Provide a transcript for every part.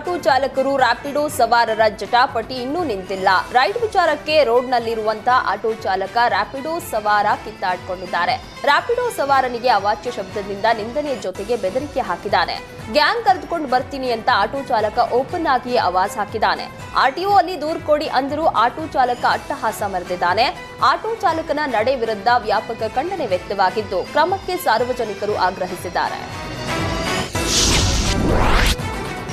Auto ಚಾಲಕರು ರ್ಯಾಪಿಡೋ ಸವಾರರ ಜಟಾಪಟಿ ಇನ್ನೂ ನಿಂತಿಲ್ಲ. ರೈಡ್ ವಿಚಾರಕ್ಕೆ ರೋಡ್ನಲ್ಲಿರುವಂತಹ ಆಟೋ ಚಾಲಕ ರ್ಯಾಪಿಡೋ ಸವಾರ ಕಿತ್ತಾಡ್ಕೊಂಡಿದ್ದಾರೆ. ರ್ಯಾಪಿಡೋ ಸವಾರನಿಗೆ ಅವಾಚ್ಯ ಶಬ್ದದಿಂದ ನಿಂದನೆಯ ಜೊತೆಗೆ ಬೆದರಿಕೆ ಹಾಕಿದ್ದಾನೆ. ಗ್ಯಾಂಗ್ ಕರೆದುಕೊಂಡು ಬರ್ತೀನಿ ಅಂತ ಆಟೋ ಚಾಲಕ ಓಪನ್ ಆಗಿ ಆವಾಜ್ ಹಾಕಿದ್ದಾನೆ. ಆರ್ಟಿಒ ಅಲ್ಲಿ ದೂರು ಕೊಡಿ ಅಂದರೂ ಆಟೋ ಚಾಲಕ ಅಟ್ಟಹಾಸ ಮರೆದಿದ್ದಾನೆ ಆಟೋ ಚಾಲಕನ ನಡೆ ವಿರುದ್ಧ ವ್ಯಾಪಕ ಖಂಡನೆ ವ್ಯಕ್ತವಾಗಿದ್ದು, ಕ್ರಮಕ್ಕೆ ಸಾರ್ವಜನಿಕರು ಆಗ್ರಹಿಸಿದ್ದಾರೆ.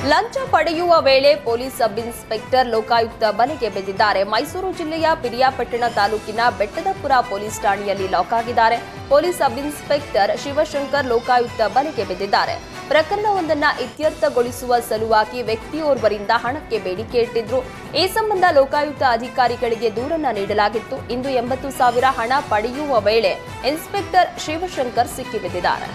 ಲಂಚ ಪಡೆಯುವ ವೇಳೆ ಪೊಲೀಸ್ ಸಬ್ ಇನ್ಸ್ಪೆಕ್ಟರ್ ಲೋಕಾಯುಕ್ತ ಬಲೆಗೆ ಬಿದ್ದಿದ್ದಾರೆ. ಮೈಸೂರು ಜಿಲ್ಲೆಯ ಪಿರಿಯಾಪಟ್ಟಣ ತಾಲೂಕಿನ ಬೆಟ್ಟದಪುರ ಪೊಲೀಸ್ ಠಾಣೆಯಲ್ಲಿ ಲಾಕ್ ಆಗಿದ್ದಾರೆ. Police sub inspector Shivashankar Lokayukta ಬಲೆಗೆ ಬಿದ್ದಿದ್ದಾರೆ. ಪ್ರಕರಣವೊಂದನ್ನ ಇತ್ಯರ್ಥಗೊಳಿಸುವ ಸಲುವಾಗಿ ವ್ಯಕ್ತಿಯೋರ್ವರಿಂದ ಹಣಕ್ಕೆ ಬೇಡಿಕೆ ಇಟ್ಟಿದ್ರು. ಈ ಸಂಬಂಧ ಲೋಕಾಯುಕ್ತ ಅಧಿಕಾರಿಗಳಿಗೆ ದೂರನ್ನ ನೀಡಲಾಗಿತ್ತು. ಇಂದು ಎಂಬತ್ತು ಸಾವಿರ ಹಣ ಪಡೆಯುವ ವೇಳೆ ಇನ್ಸ್ಪೆಕ್ಟರ್ ಶಿವಶಂಕರ್ ಸಿಕ್ಕಿಬಿದ್ದಿದ್ದಾರೆ.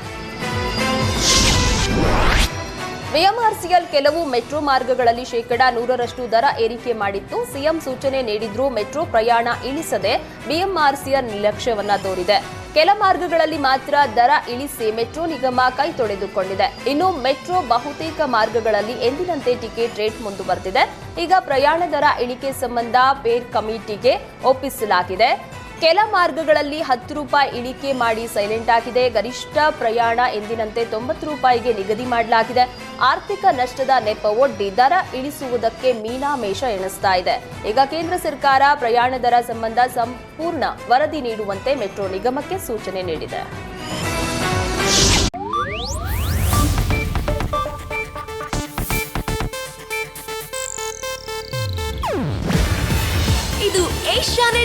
ಬಿಎಂಆರ್ಸಿಎಲ್ ಕೆಲವು ಮೆಟ್ರೋ ಮಾರ್ಗಗಳಲ್ಲಿ ಶೇಕಡಾ ನೂರರಷ್ಟು ದರ ಏರಿಕೆ ಮಾಡಿತ್ತು. ಸಿಎಂ ಸೂಚನೆ ನೀಡಿದ್ರೂ ಮೆಟ್ರೋ ಪ್ರಯಾಣ ಇಳಿಸದೆ ಬಿಎಂಆರ್ಸಿಎಲ್ ನಿರ್ಲಕ್ಷ್ಯವನ್ನ ತೋರಿದೆ. ಕೆಲ ಮಾರ್ಗಗಳಲ್ಲಿ ಮಾತ್ರ ದರ ಇಳಿಸಿ ಮೆಟ್ರೋ ನಿಗಮ ಕೈ ತೊಳೆದುಕೊಂಡಿದೆ. ಇನ್ನು ಮೆಟ್ರೋ ಬಹುತೇಕ ಮಾರ್ಗಗಳಲ್ಲಿ ಎಂದಿನಂತೆ ಟಿಕೆಟ್ ರೇಟ್ ಮುಂದುವರೆದಿದೆ. ಈಗ ಪ್ರಯಾಣ ದರ ಇಳಿಕೆ ಸಂಬಂಧ ಪೇರ್ ಕಮಿಟಿಗೆ ಒಪ್ಪಿಸಲಾಗಿದೆ. ಕೆಲ ಮಾರ್ಗಗಳಲ್ಲಿ ಹತ್ತು ರೂಪಾಯಿ ಇಳಿಕೆ ಮಾಡಿ ಸೈಲೆಂಟ್ ಆಗಿದೆ. ಗರಿಷ್ಠ ಪ್ರಯಾಣ ಎಂದಿನಂತೆ ತೊಂಬತ್ತು ರೂಪಾಯಿಗೆ ನಿಗದಿ ಮಾಡಲಾಗಿದೆ. ಆರ್ಥಿಕ ನಷ್ಟದ ನೆಪ ಒಡ್ಡಿ ದರ ಇಳಿಸುವುದಕ್ಕೆ ಮೀನಾಮೇಷ ಎಣಿಸ್ತಾ ಇದೆ. ಈಗ ಕೇಂದ್ರ ಸರ್ಕಾರ ಪ್ರಯಾಣ ದರ ಸಂಬಂಧ ಸಂಪೂರ್ಣ ವರದಿ ನೀಡುವಂತೆ ಮೆಟ್ರೋ ನಿಗಮಕ್ಕೆ ಸೂಚನೆ ನೀಡಿದೆ. ಇದು ಏಷ್ಯಾನೆಟ್